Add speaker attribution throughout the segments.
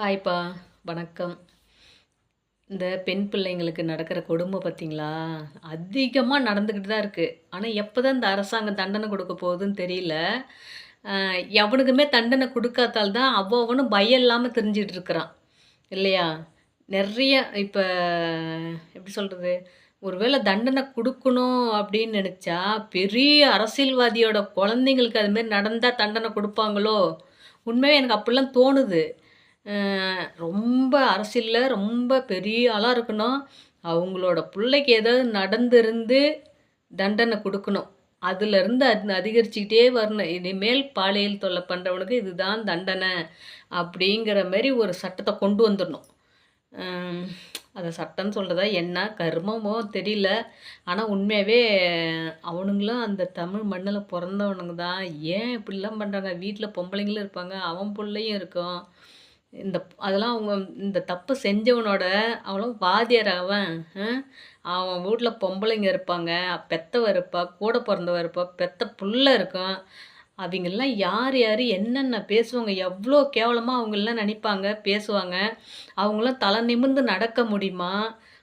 Speaker 1: ஹாய்ப்பா வணக்கம். இந்த பெண் பிள்ளைங்களுக்கு நடக்கிற கொடுமை பார்த்திங்களா அதிகமாக நடந்துக்கிட்டு தான் இருக்குது ஆனால் எப்போ தான் இந்த அரசாங்கம் தண்டனை கொடுக்க போகுதுன்னு தெரியல. எவனுக்குமே தண்டனை கொடுக்காதால் தான் அவ அவனும் பயம் இல்லாமல் தெரிஞ்சிட்டு இருக்கிறான். இல்லையா? நிறைய இப்போ எப்படி சொல்கிறது ஒருவேளை தண்டனை கொடுக்கணும் அப்படின்னு நினச்சா பெரிய அரசியல்வாதியோட குழந்தைங்களுக்கு அதுமாரி நடந்தால் தண்டனை கொடுப்பாங்களோ? உண்மையாக எனக்கு அப்படிலாம் தோணுது. ரொம்ப அரசியலில் ரொம்ப பெரிய ஆளாக இருக்கணும். அவங்களோட பிள்ளைக்கு ஏதாவது நடந்திருந்து தண்டனை கொடுக்கணும். அதுலேருந்து அது அதிகரிச்சுக்கிட்டே வரணும். இனிமேல் பாலியல் தொல்லை பண்ணுறவனுக்கு இதுதான் தண்டனை அப்படிங்கிற மாதிரி ஒரு சட்டத்தை கொண்டு வந்துடணும். அந்த அதை சட்டம்னு சொல்கிறதா என்ன? கர்மமோ தெரியல. ஆனால் உண்மையாகவே அவனுங்களும் அந்த தமிழ் மண்ணில் பிறந்தவனுங்க தான். ஏன் இப்படிலாம் பண்ணுறாங்க வீட்டில் பொம்பளைங்களும் இருப்பாங்க. அவன் பிள்ளையும் இருக்கும். இந்த அதெல்லாம் அவங்க இந்த தப்பு செஞ்சவனோட அவளும் வாத்தியார் அவன்? அவன் வீட்டில் பொம்பளைங்க இருப்பாங்க பெத்தவ இருப்பா கூட பிறந்தவ இருப்பா பெத்த புள்ள இருக்கும் அவங்கெல்லாம் யார் யார் என்னென்ன பேசுவாங்க எவ்வளோ கேவலமாக அவங்களாம் நினைப்பாங்க பேசுவாங்க. அவங்களாம் தலை நிமிர்ந்து நடக்க முடியுமா?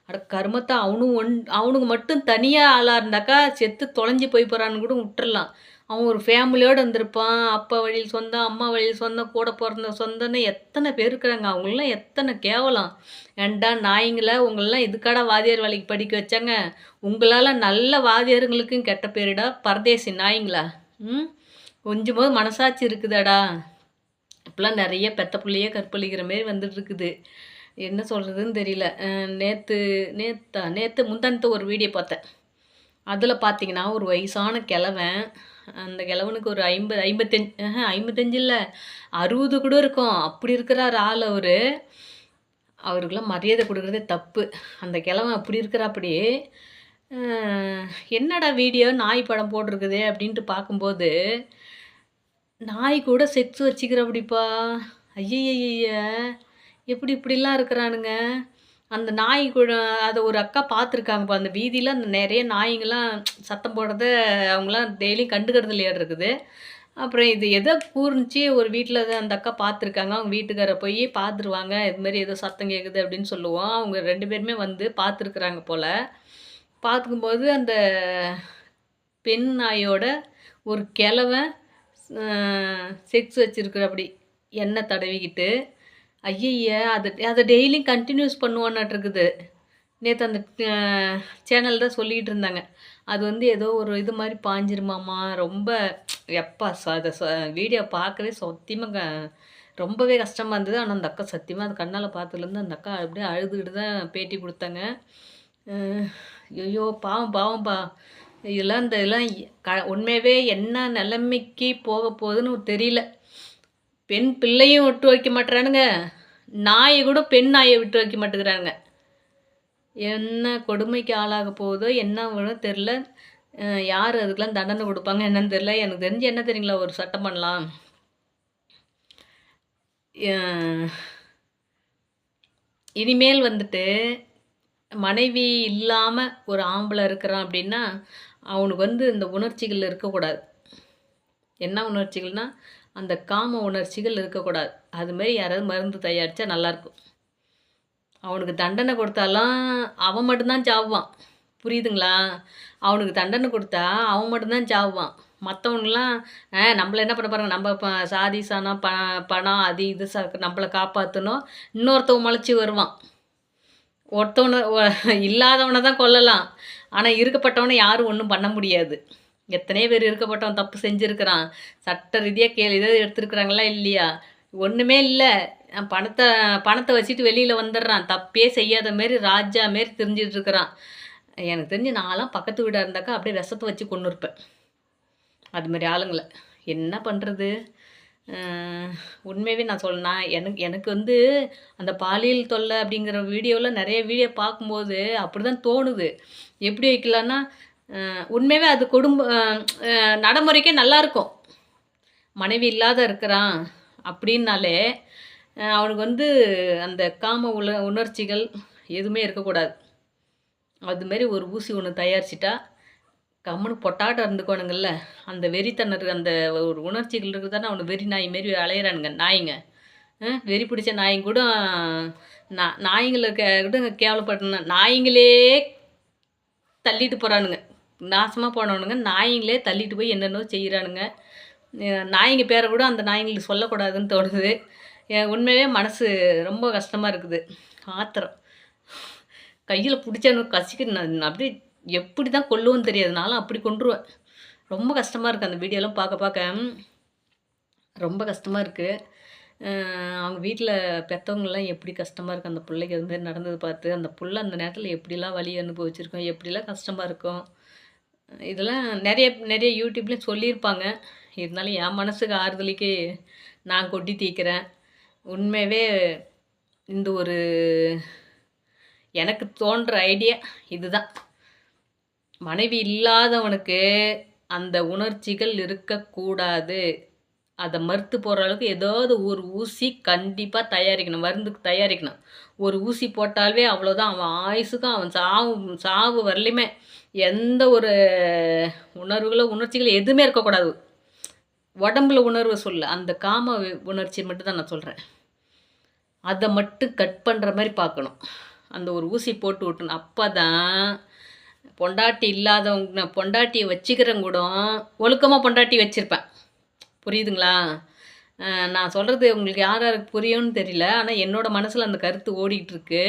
Speaker 1: அட கருமத்தை அவனும் ஒன் அவனுக்கு மட்டும் தனியாக ஆளாக இருந்தாக்கா செத்து தொலைஞ்சு போய் போகிறான்னு கூட விட்டுறலாம். அவன் ஒரு ஃபேமிலியோடு இருந்திருப்பான் அப்பா வழியில் சொந்தம் அம்மா வழியில் சொந்தம் கூட பிறந்த சொந்தம்னு எத்தனை பேர் இருக்கிறாங்க. அவங்களாம் எத்தனை கேவலம். ஏன்டா நாய்ங்களை உங்களெலாம் இதுக்காடா வாத்தியார் வேலைக்கு படிக்க வச்சாங்க. உங்களால் நல்ல வாத்தியாருங்களுக்கும் கெட்ட பேருடா பரதேசி நாய்ங்களா? ம்? கொஞ்சமாவது மனசாட்சி இருக்குதாடா. இப்போலாம் நிறைய பெத்த பிள்ளையே கற்பழிக்கிற மாரி வந்துட்டுருக்குது. என்ன சொல்கிறதுன்னு தெரியல. நேற்று நேத்தா நேற்று முந்தானத்து ஒரு வீடியோ பார்த்தேன். அதில் பார்த்தீங்கன்னா ஒரு வயசான கிழவன் அந்த கிழவனுக்கு ஒரு ஐம்பது ஐம்பத்தஞ்சு ஐம்பத்தஞ்சு இல்லை அறுபது கூட இருக்கும். அப்படி இருக்கிறார் ஆள் அவர். அவருக்கெல்லாம் மரியாதை கொடுக்குறதே தப்பு. அந்த கிழவன் அப்படி இருக்கிறாப்படி என்னடா வீடியோ நாய் படம் போட்டிருக்குதே? அப்படின்ட்டு பார்க்கும்போது நாய் கூட செக்ஸ் வச்சுக்கிறபடிப்பா. ஐயய்ய எப்படி இப்படிலாம் இருக்கிறானுங்க? அந்த நாய் கூட அதை ஒரு அக்கா பார்த்துருக்காங்கப்பா அந்த வீதியில் அந்த நிறைய நாய்ங்களாம் சத்தம் போடுறத அவங்களாம் டெய்லியும் கண்டுக்கிறது இல்லையா இருக்குது. அப்புறம் இது எதோ கூர்ந்துச்சு ஒரு வீட்டில் அந்த அக்கா பார்த்துருக்காங்க அவங்க வீட்டுக்காரை போய் பார்த்துருவாங்க இது மாதிரி ஏதோ சத்தம் கேட்குது அப்படின்னு சொல்லுவோம். அவங்க ரெண்டு பேருமே வந்து பார்த்துருக்குறாங்க போல். பார்த்துக்கும்போது அந்த பெண் நாயோட ஒரு கிழவன் செக்ஸ் வச்சுருக்குற அப்படி எண்ணெய் தடவிக்கிட்டு ஐயய்ய அது அதை டெய்லியும் கண்டினியூஸ் பண்ணுவோன்னு இருக்குது நேற்று அந்த சேனல் தான் சொல்லிகிட்டு இருந்தாங்க. அது வந்து ஏதோ ஒரு இது மாதிரி பாஞ்சிருமாம்மா ரொம்ப எப்பா ச அதை வீடியோ பார்க்கவே சத்தியமாக ரொம்பவே கஷ்டமாக இருந்தது. ஆனால் அந்த அக்கா சத்தியமாக அது கண்ணால் பார்த்ததுலேருந்து அந்த அக்கா அப்படியே அழுதுகிட்டு தான் பேட்டி கொடுத்தாங்க. ஐயோ பாவம் பா. இதெல்லாம் இந்த இதெல்லாம் க உண்மையாகவே என்ன நிலைமைக்கு போக போகுதுன்னு தெரியல. பெண் பிள்ளையும் விட்டு வைக்க மாட்டுறானுங்க. நாயை கூட பெண் நாயை விட்டு வைக்க மாட்டேங்கிறாங்க என்ன கொடுமைக்கு ஆளாக போகுதோ என்ன வேணும் தெரில யார் அதுக்கெல்லாம் தண்டனை கொடுப்பாங்க என்னன்னு தெரில எனக்கு தெரிஞ்சு என்ன தெரியுங்களா ஒரு சட்டம் பண்ணலாம். இனிமேல் வந்துட்டு மனைவி இல்லாமல் ஒரு ஆம்பளை இருக்கிறான் அப்படின்னா அவனுக்கு வந்து இந்த உணர்ச்சிகள் இருக்கக்கூடாது. என்ன உணர்ச்சிகள்னா அந்த காம உணர்ச்சிகள் இருக்கக்கூடாது. அதுமாரி யாராவது மருந்து தயாரித்தா நல்லாயிருக்கும் அவனுக்கு தண்டனை கொடுத்தாலாம் அவன் மட்டும்தான் சாவான் புரியுதுங்களா? அவனுக்கு தண்டனை கொடுத்தா அவன் மட்டும்தான் சாவான் மற்றவங்களாம் நம்மளை என்ன பண்ண போகிறாங்க நம்ம ப சாதி சனம் ப பணம் அது இது ச நம்மளை காப்பாற்றணும் இன்னொருத்தவன் முளைச்சி வருவான். ஒருத்தவனை இல்லாதவனை தான் கொல்லலாம். ஆனால் இருக்கப்பட்டவனை யாரும் ஒன்றும் பண்ண முடியாது. எத்தனையோ பேர் இருக்கப்பட்டவன் தப்பு செஞ்சுருக்கிறான்? சட்ட ரீதியாக கேள்வி ஏதாவது எடுத்துருக்குறாங்களா இல்லையா? ஒன்றுமே இல்லை. பணத்தை பணத்தை வச்சுட்டு வெளியில் வந்துடுறான். தப்பே செய்யாத மாரி ராஜா மாரி தெரிஞ்சிட்டு இருக்கிறான். எனக்கு தெரிஞ்சு நான்லாம் பக்கத்து வீடாக இருந்தாக்கா அப்படியே விஷத்தை வச்சு கொண்டு இருப்பேன். அது மாதிரி ஆளுங்களை. என்ன பண்ணுறது உண்மையாகவே நான் சொல்லணும் எனக்கு எனக்கு வந்து அந்த பாலியல் தொல்லை அப்படிங்கிற வீடியோவில் நிறைய வீடியோ பார்க்கும்போது அப்படி தான் தோணுது. எப்படி வைக்கலான்னா உண்மையாகவே அது குடும்ப நடைமுறைக்கே நல்லாயிருக்கும் மனைவி இல்லாத இருக்கிறான் அப்படின்னாலே அவனுக்கு வந்து அந்த காம உல உணர்ச்சிகள் எதுவுமே இருக்கக்கூடாது. அதுமாரி ஒரு ஊசி ஒன்று தயாரிச்சிட்டா கம்முன்னு பொட்டாட்டம் இருந்துக்கோணுங்கள்ல அந்த வெறித்தனர் அந்த ஒரு உணர்ச்சிகள் இருக்குது தானே அவனு வெறி நாய் மாரி அலையிறானுங்க நாய்ங்க. வெறி பிடிச்ச நாய்ங்க கூட நா- நாய்ங்களை கே கூட கேவலப்படணும் நாய்ங்களே தள்ளிட்டு போகிறானுங்க நாசமாக போனவனுங்க நாய்ங்களே தள்ளிட்டு போய் என்னென்னோ செய்கிறானுங்க நாய்ங்க பேரை கூட அந்த நாய்ங்களுக்கு சொல்லக்கூடாதுன்னு தோணுது. என் உண்மையிலே மனசு ரொம்ப கஷ்டமாக இருக்குது. ஆத்திரம். கையில் பிடிச்சானு கசிக்கு நான் அப்படியே எப்படி தான் கொல்லுவோன்னு தெரியாதுனாலும் அப்படி கொண்டுருவேன் ரொம்ப கஷ்டமாக இருக்குது அந்த வீடியோலாம் பார்க்க பார்க்க. ரொம்ப கஷ்டமாக இருக்குது அவங்க வீட்டில் பெற்றவங்களாம் எப்படி கஷ்டமாக இருக்குது அந்த பிள்ளைக்கு அது மாதிரி நடந்தது பார்த்து அந்த புள்ள அந்த நேரத்தில் எப்படிலாம் வலி அனுபவிச்சிருக்கோம் எப்படிலாம் கஷ்டமாக இருக்கும். இதெல்லாம் நிறைய நிறைய யூடியூப்லேயும் சொல்லியிருப்பாங்க. இருந்தாலும் என் மனசுக்கு ஆறுதலுக்கு நான் கொட்டி தீக்கிறேன். உண்மையாகவே இந்த ஒரு எனக்கு தோன்ற ஐடியா இதுதான். மனைவி இல்லாதவனுக்கு அந்த உணர்ச்சிகள் இருக்கக்கூடாது. அதை மறுத்து போகிற அளவுக்கு ஏதாவது ஒரு ஊசி கண்டிப்பாக தயாரிக்கணும் மருந்துக்கு தயாரிக்கணும். ஒரு ஊசி போட்டாலே அவ்வளோதான் அவன் ஆயுசுக்கும் அவன் சாவு சாவு வரலையுமே. எந்த ஒரு உணர்வுகளோ உணர்ச்சிகள் எதுவுமே இருக்கக்கூடாது. உடம்புல உணர்வு சொல்ல. அந்த காம உணர்ச்சி மட்டும் தான் நான் சொல்கிறேன் அதை மட்டும் கட் பண்ணுற மாதிரி பார்க்கணும். அந்த ஒரு ஊசி போட்டு விட்டணும் அப்போ தான் பொண்டாட்டி இல்லாதவங்க நான் பொண்டாட்டியை வச்சுக்கிறவங்க கூட ஒழுக்கமாக பொண்டாட்டி வச்சுருப்பேன். புரியுதுங்களா? நான் சொல்கிறது உங்களுக்கு யார் யாருக்கு புரியும்னு தெரியல. ஆனால் என்னோடய மனசில் அந்த கருத்து ஓடிக்கிட்டு இருக்கு.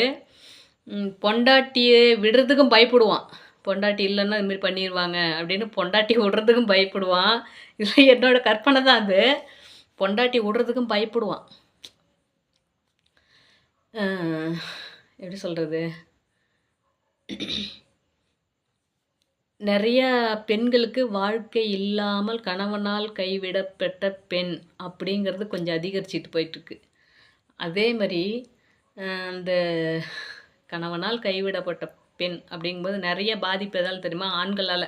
Speaker 1: பொண்டாட்டியை விடுறதுக்கும் பயப்படுவான். பொண்டாட்டி இல்லைன்னா இதுமாரி பண்ணிடுவாங்க அப்படின்னு பொண்டாட்டி விடுறதுக்கும் பயப்படுவான். இதில் என்னோட கற்பனை தான் அது. பொண்டாட்டி விடுறதுக்கும் பயப்படுவான். எப்படி சொல்கிறது நிறைய பெண்களுக்கு வாழ்க்கை இல்லாமல் கணவனால் கைவிடப்பட்ட பெண் அப்படிங்கிறது கொஞ்சம் அதிகரிச்சிட்டு போயிட்டுருக்கு. அதே மாதிரி அந்த கணவனால் கைவிடப்பட்ட பெண் அப்படிங்கும்போது நிறைய பாதிப்பு எதால் தெரியுமா? ஆண்களால்.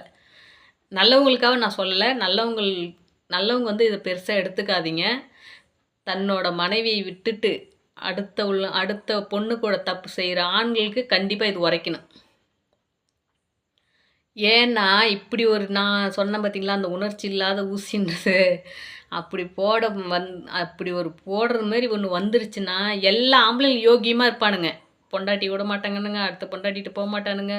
Speaker 1: நல்லவங்களுக்காக நான் சொல்லலை. நல்லவங்கள் நல்லவங்க வந்து இதை பெருசாக எடுத்துக்காதீங்க. தன்னோட மனைவியை விட்டுட்டு அடுத்த உள்ள அடுத்த பொண்ணு கூட தப்பு செய்கிற ஆண்களுக்கு கண்டிப்பாக இது உரைக்கணும். ஏன்னா இப்படி ஒரு நான் சொன்னேன் பார்த்தீங்களா அந்த உணர்ச்சி இல்லாத ஊசின்றது. அப்படி போட வந் அப்படி ஒரு போடுற மாதிரி ஒன்று வந்துருச்சுன்னா எல்லா ஆம்பளையும் யோகியமாக இருப்பானுங்க. பொண்டாட்டி விட மாட்டாங்கன்னுங்க அடுத்த பொண்டாட்டிகிட்ட போக மாட்டானுங்க.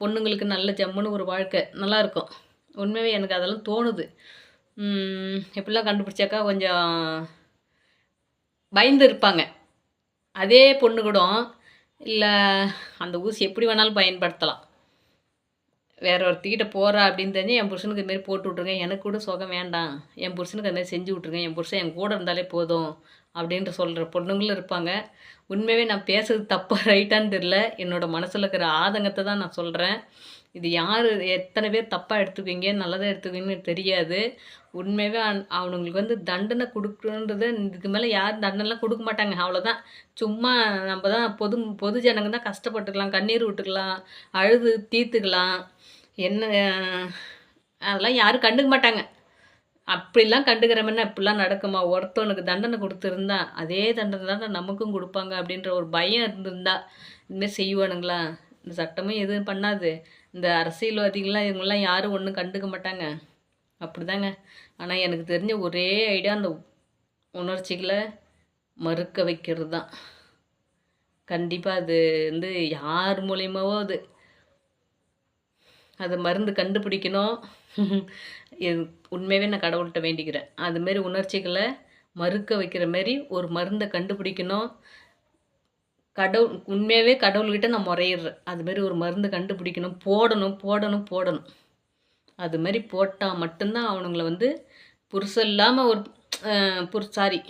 Speaker 1: பொண்ணுங்களுக்கு நல்ல ஜம்முன்னு ஒரு வாழ்க்கை. நல்லாயிருக்கும். உண்மையாகவே எனக்கு அதெல்லாம் தோணுது. எப்படிலாம் கண்டுபிடிச்சாக்கா கொஞ்சம் பயந்து இருப்பாங்க. அதே பொண்ணு கூட இல்லை அந்த ஊசி எப்படி வேணாலும் பயன்படுத்தலாம். வேற ஒருத்திக்கிட்ட போகிறா அப்படின்னு தெரிஞ்சு என் புருஷனுக்கு இதுமாரி போட்டு விட்ருங்க எனக்கு கூட சுகம் வேண்டாம். என் புருஷனுக்கு அது செஞ்சு விட்ருங்க என் புருஷன் என் கூட இருந்தாலே போதும். அப்படின்ற சொல்கிற பொண்ணுங்களும் இருப்பாங்க. உண்மையாகவே நான் பேசுறது தப்பாக ரைட்டான்னு தெரில என்னோடய மனசில் இருக்கிற ஆதங்கத்தை தான் நான் சொல்கிறேன் இது யார் எத்தனை பேர் தப்பாக எடுத்துக்குவீங்க நல்லதாக எடுத்துக்குவீங்கன்னு தெரியாது. உண்மையாகவே அவனுங்களுக்கு வந்து தண்டனை கொடுக்குறது இதுக்கு மேலே யாரும் தண்டனைலாம் கொடுக்க மாட்டாங்க. அவ்வளோதான் சும்மா நம்ம தான் பொது பொது ஜனங்க தான் கஷ்டப்பட்டுக்கலாம் கண்ணீர் விட்டுக்கலாம் அழுது தீர்த்துக்கலாம். என்ன அதெல்லாம் யாரும் கண்டுக்க மாட்டாங்க. அப்படிலாம் கண்டுக்கிறவன இப்படிலாம் நடக்குமா? ஒருத்தவனுக்கு தண்டனை கொடுத்துருந்தா அதே தண்டனை தான் நமக்கும் கொடுப்பாங்க அப்படின்ற ஒரு பயம் இருந்திருந்தா இதுமாரி செய்வானுங்களா? இந்த சட்டமும் எதுவும் பண்ணாது. இந்த அரசியல்வாதிகள்லாம் இவங்கெல்லாம் யாரும் ஒன்றும் கண்டுக்க மாட்டாங்க. அப்படிதாங்க. ஆனால் எனக்கு தெரிஞ்ச ஒரே ஐடியா அந்த உணர்ச்சிகளை மறுக்க வைக்கிறது தான் கண்டிப்பாக அது வந்து யார் மூலயமாவோ அது அது மருந்து கண்டுபிடிக்கணும். உண்மையாகவே நான் கடவுள்கிட்ட வேண்டிக்கிறேன். அதுமாரி உணர்ச்சிகளை மறுக்க வைக்கிற மாரி ஒரு மருந்தை கண்டுபிடிக்கணும். கடவுள் உண்மையாகவே கடவுள்கிட்ட நான் முறையிடுறேன். அதுமாரி ஒரு மருந்து கண்டுபிடிக்கணும். போடணும் போடணும் போடணும். அது மாதிரி போட்டால் மட்டும்தான் அவனுங்கள வந்து புருஷன் இல்லாமல் ஒரு புரு சாரி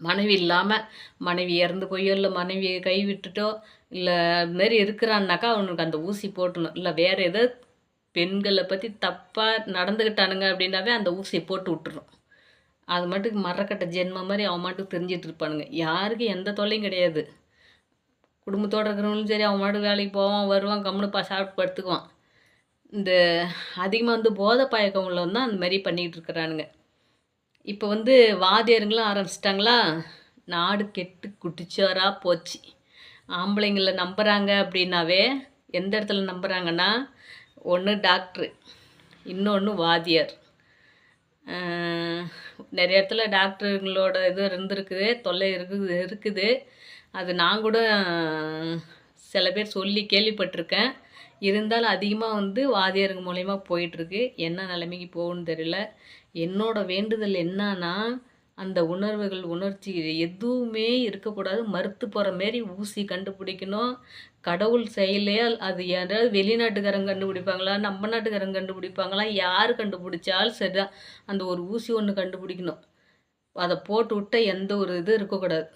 Speaker 1: மனைவி இல்லாமல் மனைவி இறந்து போயோ இல்லை மனைவியை கை விட்டுட்டோ இல்லை அதுமாரி இருக்கிறான்னாக்கா அவனுக்கு அந்த ஊசி போட்டணும். இல்லை வேறு ஏதோ பெண்களை பற்றி தப்பாக நடந்துக்கிட்டானுங்க அப்படின்னாவே அந்த ஊசியை போட்டு விட்டுரும் அது மட்டுக்கு மரக்கட்ட ஜென்மம் மாதிரி அவன் மட்டும் தெரிஞ்சிட்டு இருப்பானுங்க. யாருக்கும் எந்த தொல்லையும் கிடையாது. குடும்பத்தோடு இருக்கிறவங்களும் சரி அவன் மாட்டுக்கு வேலைக்கு போவான் வருவான் கம்முனு பா சாப்பிட்டு படுத்துக்குவான். இந்த அதிகமாக வந்து போதை பழக்கம் உள்ளவன் தான் அந்த மாதிரி பண்ணிக்கிட்டு இருக்கிறானுங்க. இப்போ வந்து வாத்தியாருங்களும் ஆரம்பிச்சிட்டாங்களா? நாடு கெட்டு குட்டிச்சோராக போச்சு. ஆம்பளைங்கள நம்புகிறாங்க அப்படின்னாவே எந்த இடத்துல நம்புகிறாங்கன்னா ஒன்று டாக்டரு இன்னொன்று வாத்தியார். நிறைய இடத்துல டாக்டருங்களோட இது இருந்திருக்குது தொல்லை இருக்குது இருக்குது. அது நான் கூட சில பேர் சொல்லி கேள்விப்பட்டிருக்கேன். இருந்தாலும் அதிகமாக வந்து வாதியாருங்க மூலயமா போயிட்டுருக்கு. என்ன நிலைமைக்கு போகணும்னு தெரியல. என்னோட வேண்டுதல் என்னன்னா அந்த உணர்வுகள் உணர்ச்சி எதுவுமே இருக்கக்கூடாது. மறுத்து போகிற மாரி ஊசி கண்டுபிடிக்கணும். கடவுள் செயலே அது யாராவது வெளிநாட்டுக்காரங்க கண்டுபிடிப்பாங்களா நம்ம நாட்டுக்காரங்க கண்டுபிடிப்பாங்களா யார் கண்டுபிடிச்சாலும் சரிதான். அந்த ஒரு ஊசி ஒன்று கண்டுபிடிக்கணும். அதை போட்டு விட்ட எந்த ஒரு இது இருக்கக்கூடாது.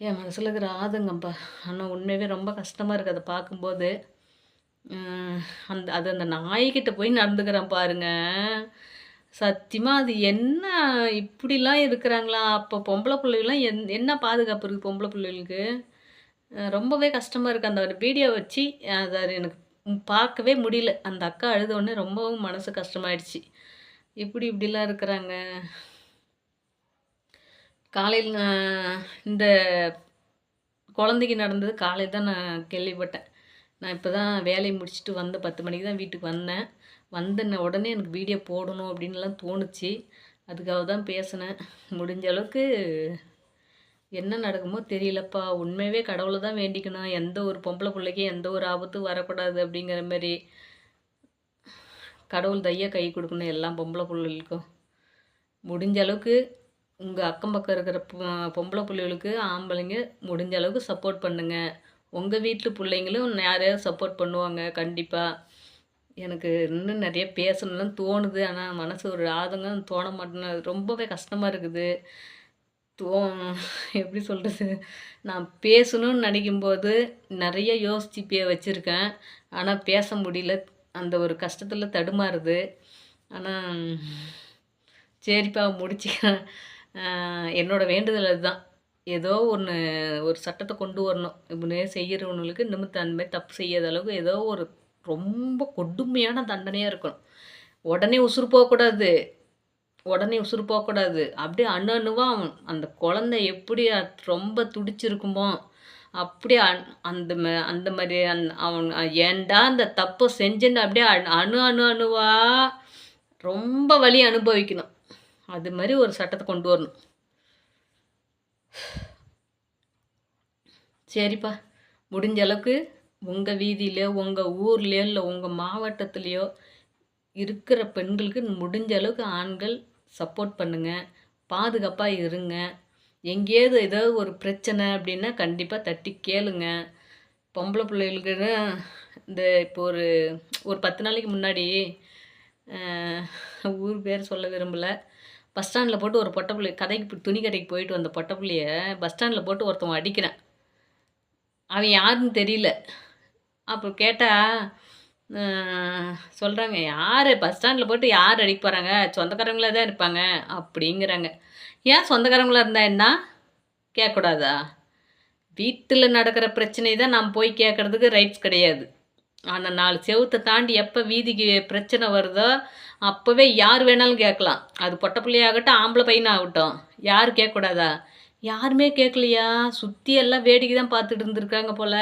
Speaker 1: என் மனசில் இருக்கிற ஆதங்கம்ப்பா ஆனால் உண்மையாகவே ரொம்ப கஷ்டமாக இருக்குது அதை பார்க்கும்போது அந்த அது அந்த நாய்கிட்ட போய் நடந்துக்கிறேன் பாருங்க. சத்தியமாக அது என்ன இப்படிலாம் இருக்கிறாங்களா? அப்போ பொம்பளை பிள்ளைகள்லாம் என் என்ன பாதுகாப்பு இருக்குது பொம்பளை பிள்ளைகளுக்கு? ரொம்பவே கஷ்டமாக இருக்குது அந்த ஒரு வீடியோ வச்சு அதை எனக்கு பார்க்கவே முடியல. அந்த அக்கா அழுத உடனே ரொம்பவும் மனசு கஷ்டமாயிடுச்சு. இப்படி இப்படிலாம் இருக்கிறாங்க. காலையில் இந்த குழந்தைக்கு நடந்தது காலையில் தான் நான் கேள்விப்பட்டேன். நான் இப்போ தான் வேலையை முடிச்சுட்டு வந்த பத்து மணிக்கு தான் வீட்டுக்கு வந்தேன். வந்த உடனே எனக்கு வீடியோ போடணும் அப்படின்லாம் தோணுச்சு. அதுக்காக தான் பேசினேன். முடிஞ்ச அளவுக்கு என்ன நடக்குமோ தெரியலப்பா. உண்மையாகவே கடவுளை தான் வேண்டிக்கணும். எந்த ஒரு பொம்பளை பிள்ளைக்கும் எந்த ஒரு ஆபத்தும் வரக்கூடாது அப்படிங்கிற மாதிரி கடவுள் தையா கை கொடுக்கணும் எல்லாம் பொம்பளை பிள்ளைகளுக்கும். முடிஞ்ச அளவுக்கு உங்கள் அக்கம் பக்கம் இருக்கிற பொம்பளை பிள்ளைகளுக்கு ஆம்பளைங்க முடிஞ்ச அளவுக்கு சப்போர்ட் பண்ணுங்கள் உங்கள் வீட்டு பிள்ளைங்களும் யாரையாவது சப்போர்ட் பண்ணுவாங்க கண்டிப்பாக எனக்கு இன்னும் நிறைய பேசணும்னு தோணுது. ஆனால் மனசு ஒரு ஆதங்கம் தோண மாட்டேன்னு ரொம்பவே கஷ்டமாக இருக்குது. தோ எப்படி சொல்கிறது நான் பேசணும்னு நினைக்கும்போது நிறைய யோசித்து பே வச்சுருக்கேன். ஆனால் பேச முடியல. அந்த ஒரு கஷ்டத்தில் தடுமாறுது. ஆனால் சரிப்பா முடிச்சுக்கிறேன். என்னோடய வேண்டுதல் அதுதான். ஏதோ ஒன்று ஒரு சட்டத்தை கொண்டு வரணும். இப்படினே செய்கிறவங்களுக்கு இன்னமும் அந்த மாதிரி தப்பு செய்யாத அளவுக்கு ஏதோ ஒரு ரொம்ப கொடுமையான தண்டனையாக இருக்கணும். உடனே உசுறு போகக்கூடாது உடனே உசுறு போகக்கூடாது அப்படியே அணு அணுவாக அந்த குழந்தை எப்படி ரொம்ப துடிச்சிருக்குமோ அப்படியே அந்த அந்த மாதிரி அந் அவன் ஏண்டா அந்த தப்பை செஞ்சுன்னு அப்படியே அணு அணு அணுவாக ரொம்ப வழி அனுபவிக்கணும். அது மாதிரி ஒரு சட்டத்தை கொண்டு வரணும். சரிப்பா. முடிஞ்ச அளவுக்கு உங்கள் வீதியிலையோ உங்கள் ஊர்லேயோ இல்லை உங்கள் மாவட்டத்துலேயோ இருக்கிற பெண்களுக்கு முடிஞ்ச அளவுக்கு ஆண்கள் சப்போர்ட் பண்ணுங்கள் பாதுகாப்பாக இருங்க. எங்கேயாவது ஏதாவது ஒரு பிரச்சனை அப்படின்னா கண்டிப்பாக தட்டி கேளுங்க. பொம்பளை பிள்ளைகளுக்கு இந்த இப்போ ஒரு ஒரு பத்து நாளைக்கு முன்னாடி ஊர் பேர் சொல்ல விரும்பலை. பஸ் ஸ்டாண்டில் போட்டு ஒரு பொட்டை பிள்ளை கடைக்கு துணி கடைக்கு போயிட்டு வந்த பொட்டை பிள்ளைய பஸ் ஸ்டாண்டில் போட்டு ஒருத்தவன் அடிக்கிறான். அவன் யாருன்னு தெரியல. அப்புறம் கேட்டால் சொல்கிறாங்க யார்? பஸ் ஸ்டாண்டில் போட்டு யார் அடிக்க போகிறாங்க சொந்தக்காரங்களாக தான் இருப்பாங்க. அப்படிங்கிறாங்க. ஏன் சொந்தக்காரங்களாக இருந்தால் என்ன? கேட்கக்கூடாதா? வீட்டில் நடக்கிற பிரச்சனை தான் நாம் போய் கேட்குறதுக்கு ரைட்ஸ் கிடையாது. ஆனால் நாலு செவத்தை தாண்டி எப்போ வீதிக்கு பிரச்சனை வருதோ அப்போவே யார் வேணாலும் கேட்கலாம். அது பொட்டை பிள்ளையாகட்டும் ஆம்பளை பையனாகட்டும். யார் கேட்கக்கூடாதா? யாருமே கேட்கலையா? சுற்றி எல்லாம் வேடிக்கை தான் பார்த்துட்டு இருந்திருக்காங்க போல்.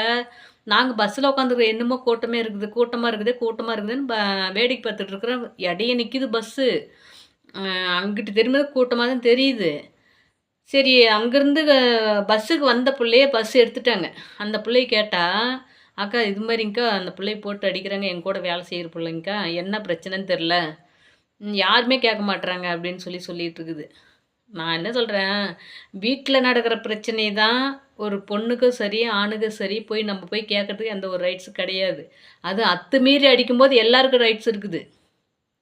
Speaker 1: நாங்கள் பஸ்ஸில் உட்காந்துருக்கோம் என்னமோ கூட்டமே இருக்குது கூட்டமாக இருக்குது கூட்டமாக இருக்குதுன்னு ப வேடிக்கை பார்த்துட்டு இருக்கிறோம் நிற்கிது பஸ்ஸு. அங்கிட்டு தெரியும்போது கூட்டமாக தான் தெரியுது. சரி அங்கேருந்து பஸ்ஸுக்கு வந்த பிள்ளைய பஸ் எடுத்துட்டாங்க. அந்த பிள்ளைய கேட்டால் அக்கா இது மாதிரிங்க்கா அந்த பிள்ளைய போட்டு அடிக்கிறாங்க என் கூட வேலை செய்கிற பிள்ளைங்கக்கா என்ன பிரச்சனைன்னு தெரில. யாருமே கேட்க மாட்டுறாங்க அப்படின்னு சொல்லி சொல்லிகிட்டு இருக்குது நான் என்ன சொல்கிறேன் வீட்டில் நடக்கிற பிரச்சனை தான் ஒரு பொண்ணுக்கும் சரி ஆணுக்கும் சரி போய் நம்ம போய் கேட்கறதுக்கு எந்த ஒரு ரைட்ஸும் கிடையாது. அது அத்து மீறி அடிக்கும்போது எல்லாருக்கும் ரைட்ஸ் இருக்குது.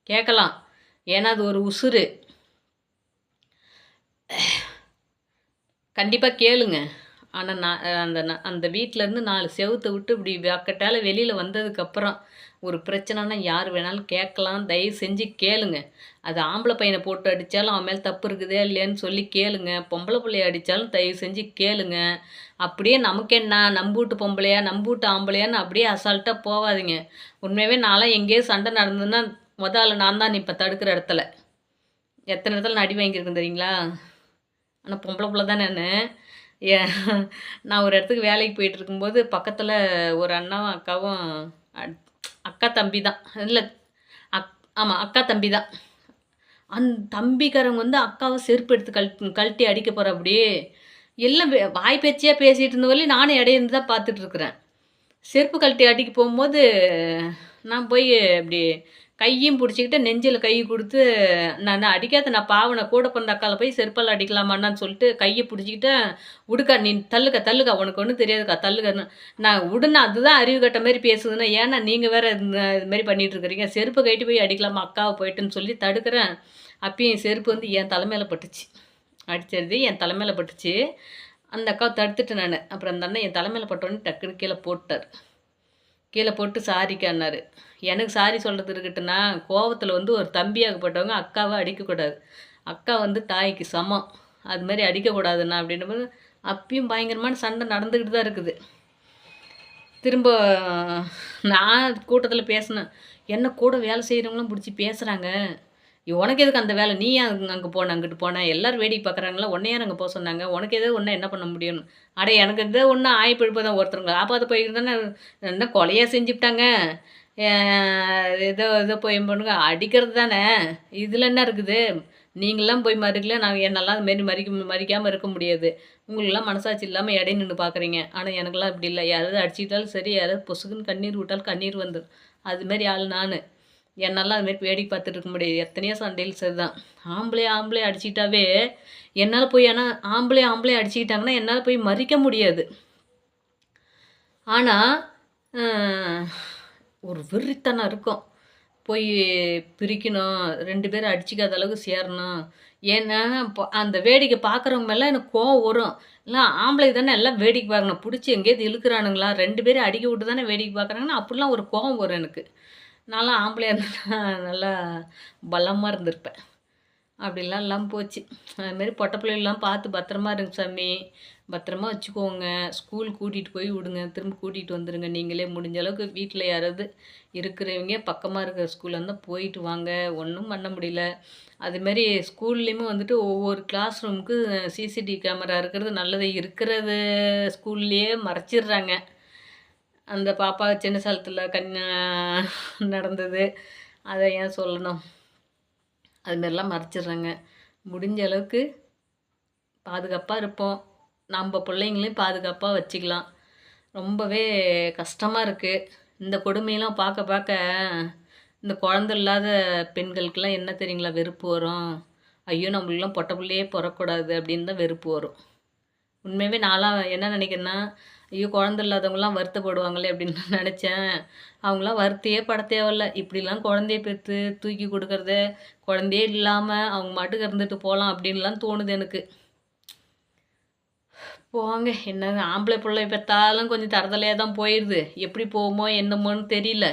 Speaker 1: கேட்கலாம். ஏன்னா அது ஒரு உசுறு. கண்டிப்பாக கேளுங்க. ஆனால் நான் அந்த அந்த வீட்டிலேருந்து நாலு செவத்தை விட்டு இப்படி அக்கட்டால் வெளியில் வந்ததுக்கப்புறம் ஒரு பிரச்சனைனா யார் வேணாலும் கேட்கலாம். தயவு செஞ்சு கேளுங்க. அது ஆம்பளை பையனை போட்டு அடித்தாலும் அவன் மேலே தப்பு இருக்குதே இல்லையான்னு சொல்லி கேளுங்க. பொம்பளை பிள்ளைய அடித்தாலும் தயவு செஞ்சு கேளுங்க. அப்படியே நமக்கு என்ன? நம்பூட்டு பொம்பளையா? நம்பூட்டு ஆம்பளையான்னு அப்படியே அசால்ட்டாக போகாதீங்க உண்மையாகவே நான்லாம் எங்கேயோ சண்டை நடந்ததுன்னா முதல்ல நான் தான் இப்போ தடுக்கிற இடத்துல. எத்தனை இடத்துல நான் அடி வாங்கியிருக்கேன் தெரியுங்களா? ஆனால் பொம்பளை பிள்ளை தான் நான் நான் ஒரு இடத்துக்கு வேலைக்கு போயிட்டு இருக்கும்போது பக்கத்தில் ஒரு அண்ணாவும் அக்காவும் அக்கா தம்பி தான் இல்லை அக் ஆமாம் அக்கா தம்பி தான் அந் தம்பிக்காரங்க வந்து அக்காவை செருப்பு எடுத்து கழ் கழட்டி அடிக்க போகிற அப்படியே எல்லாம் வாய் பேச்சியாக பேசிகிட்டு இருந்த வரையும் நானும் இடையிருந்து தான் பார்த்துட்ருக்குறேன் செருப்பு கழட்டி அடிக்க போகும்போது நான் போய் அப்படி கையும் பிடிச்சிக்கிட்டு நெஞ்சில் கை கொடுத்து நான் அடிக்காத நான் பாவனை கூட பிறந்த அக்கால போய் செருப்பால் அடிக்கலாமான்னு சொல்லிட்டு கையை பிடிச்சிக்கிட்டு உடுக்கா நீ தள்ளுக்கா தள்ளுக்கா உனக்கு ஒன்றும் தெரியாதுக்கா தள்ளுக்கன்னு. நான் உடனே அதுதான் அறிவு கட்ட மாதிரி பேசுதுன்னா ஏன்னா நீங்கள் வேற இந்த இது மாதிரி பண்ணிட்டு இருக்கிறீங்க. செருப்பு கட்டி போய் அடிக்கலாமா அக்காவை போயிட்டுன்னு சொல்லி தடுக்கிறேன். அப்பயும் செருப்பு வந்து என் தலைமையில் பட்டுச்சு. அடித்தது என் தலைமையில் பட்டுச்சு. அந்த அக்காவை தடுத்துட்டு நான். அப்புறம் அந்த அண்ணன் என் தலைமையில் பட்டோன்னே டக்குன்னு கீழே போட்டார். கீழே போட்டு சாரிக்கான்னாரு எனக்கு சாரி சொல்கிறது இருக்கட்டுன்னா கோவத்தில் வந்து ஒரு தம்பியாகப்பட்டவங்க அக்காவை அடிக்கக்கூடாது. அக்கா வந்து தாய்க்கு சமம். அது மாதிரி அடிக்கக்கூடாதுண்ணா அப்படின்னும் அப்பயும் பயங்கரமான சண்டை நடந்துக்கிட்டு தான் இருக்குது. திரும்ப நான் கூட்டத்தில் பேசினேன். என்ன கூட வேலை செய்கிறவங்களும் பிடிச்சி பேசுகிறாங்க உனக்கு எதுக்கு அந்த வேலை? நீ அங்கே அங்கே போன அங்கிட்டு போனேன் எல்லோரும் வேடிக்கை பார்க்குறாங்களா? உன்னையே அங்கே போக சொன்னாங்க. உனக்கு எதோ ஒன்று என்ன பண்ண முடியும் அட எனக்கு எதோ ஒன்று ஆய்ப்பிழப்பு தான் ஒருத்தருங்க. ஆபாத்து போயிருந்தானே என்ன கொலையாக செஞ்சுட்டாங்க? ஏதோ ஏதோ போய் பண்ணுங்க அடிக்கிறது தானே? இதில் என்ன இருக்குது? நீங்களாம் போய் மறுக்கல நாங்கள் என்னெல்லாம் அதுமாரி மறிக்க மறிக்காமல் இருக்க முடியாது. உங்களுக்கெல்லாம் மனசாட்சி இல்லாமல் இடை நின்று பார்க்குறீங்க ஆனால் எனக்கெல்லாம் இப்படி இல்லை. யாராவது அடிச்சுக்கிட்டாலும் சரி யாராவது பொசுக்குன்னு கண்ணீர் விட்டாலும் கண்ணீர் வந்துடும் அதுமாரி ஆள் நான். என்னால் அதுமாரி வேடிக்கை பார்த்துட்டு இருக்க முடியாது. எத்தனையோ சண்டையில் சரிதான். ஆம்பளை ஆம்பளை அடிச்சுக்கிட்டாவே என்னால் போய் ஆனால் ஆம்பளை ஆம்பளை அடிச்சுக்கிட்டாங்கன்னா என்னால் போய் மறிக்க முடியாது. ஆனால் ஒரு வெறித்தனம் இருக்கும். போய் பிரிக்கணும் ரெண்டு பேரும் அடிச்சுக்காத அளவுக்கு சேரணும். ஏன்னா அந்த வேடிக்கை பார்க்குறவங்க மேலே எனக்கு கோவம் வரும். இல்லை ஆம்பளை தானே எல்லாம் வேடிக்கை பார்க்கணும். பிடிச்சி எங்கேயாவது இழுக்கிறானுங்களா? ரெண்டு பேரும் அடிக்க விட்டு தானே வேடிக்கை பார்க்குறாங்கன்னா அப்படிலாம் ஒரு கோவம் வரும் எனக்கு. நான்லாம் ஆம்பளையாக இருந்தால் நல்லா பலமாக இருந்திருப்பேன். அப்படிலாம் எல்லாம் போச்சு. அதுமாரி பொட்டை பிள்ளைகள்லாம் பார்த்து பத்திரமா இருங்க சாமி. பத்திரமா வச்சுக்கோங்க. ஸ்கூல் கூட்டிகிட்டு போய் விடுங்க. திரும்ப கூட்டிகிட்டு வந்துடுங்க நீங்களே முடிஞ்ச அளவுக்கு வீட்டில் யாராவது இருக்கிறவங்க பக்கமாக இருக்கிற ஸ்கூலில் இருந்தால் போயிட்டு வாங்க. ஒன்றும் பண்ண முடியல. அதுமாரி ஸ்கூல்லேயுமே வந்துட்டு ஒவ்வொரு கிளாஸ் ரூமுக்கு சிசிடிவி கேமரா இருக்கிறது நல்லது. இருக்கிறது ஸ்கூல்லையே மறைச்சிடுறாங்க. அந்த பாப்பா சின்ன சாலத்தில் கண் நடந்தது. அதை ஏன் சொல்லணும்? அதுமாரிலாம் மறைச்சிடுறாங்க முடிஞ்ச அளவுக்கு பாதுகாப்பாக இருப்போம். நம்ம பிள்ளைங்களையும் பாதுகாப்பாக வச்சுக்கலாம். ரொம்பவே கஷ்டமாக இருக்குது இந்த கொடுமையெல்லாம் பார்க்க பார்க்க இந்த குழந்த இல்லாத பெண்களுக்கெல்லாம் என்ன தெரியுங்களா? வெறுப்பு வரும். ஐயோ நம்மளுக்கெல்லாம் பொட்டை பிள்ளையே பிறக்கக்கூடாது அப்படின்னு தான் வெறுப்பு வரும். உண்மையாகவே நான்லாம் என்ன நினைக்கிறேன்னா ஐயோ குழந்த இல்லாதவங்களாம் வருத்தப்படுவாங்களே அப்படின்னு நான் நினச்சேன். அவங்களாம் வருத்தையே பட தேவையில்ல. இப்படிலாம் குழந்தைய பெற்று தூக்கி கொடுக்கறது குழந்தையே இல்லாமல் அவங்க மாட்டுக்கு இருந்துட்டு போகலாம் அப்படின்லாம் தோணுது எனக்கு. போங்க என்ன ஆம்பளை பிள்ளை பெற்றாலும் கொஞ்சம் தரதலையாக தான் போயிடுது எப்படி போகுமோ என்னமோன்னு தெரியல.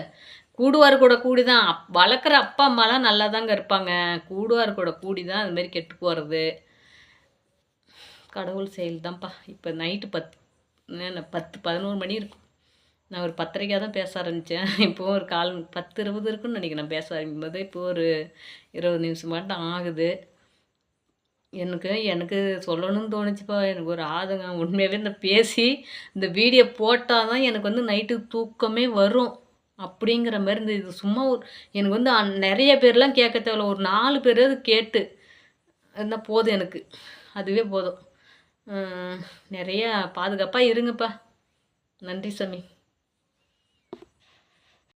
Speaker 1: கூடுவார் கூட கூடி தான் அப் வளர்க்குற அப்பா அம்மாலாம் நல்லா தாங்க இருப்பாங்க. கூடுவார் கூட கூடி தான் அதுமாரி கெட்டு போகிறது கடவுள் செயல் தான்ப்பா இப்போ நைட்டு பத்து என்ன பத்து பதினோரு மணி இருக்கும். நான் ஒரு பத்தரைக்காக தான் பேச ஆரம்பித்தேன் இப்போது ஒரு கால் பத்து இருபது இருக்குன்னு நினைக்கிறேன் பேச ஆரம்பிக்கும்போது. இப்போ ஒரு இருபது நிமிஷம் மட்டும் ஆகுது. எனக்கு எனக்கு சொல்லணும்னு தோணுச்சுப்பா. எனக்கு ஒரு ஆதங்கம். உண்மையாகவே இந்த பேசி இந்த வீடியோ போட்டால் தான் எனக்கு வந்து நைட்டு தூக்கமே வரும். அப்படிங்கிற மாதிரி இந்த இது சும்மா ஒரு எனக்கு வந்து நிறைய பேர்லாம் கேட்க தேவையில்ல. ஒரு நாலு பேராவது கேட்டு இருந்தால் போதும் எனக்கு. அதுவே போதும். நிறைய பாதுகாப்பாக இருங்கப்பா. நன்றி சாமி.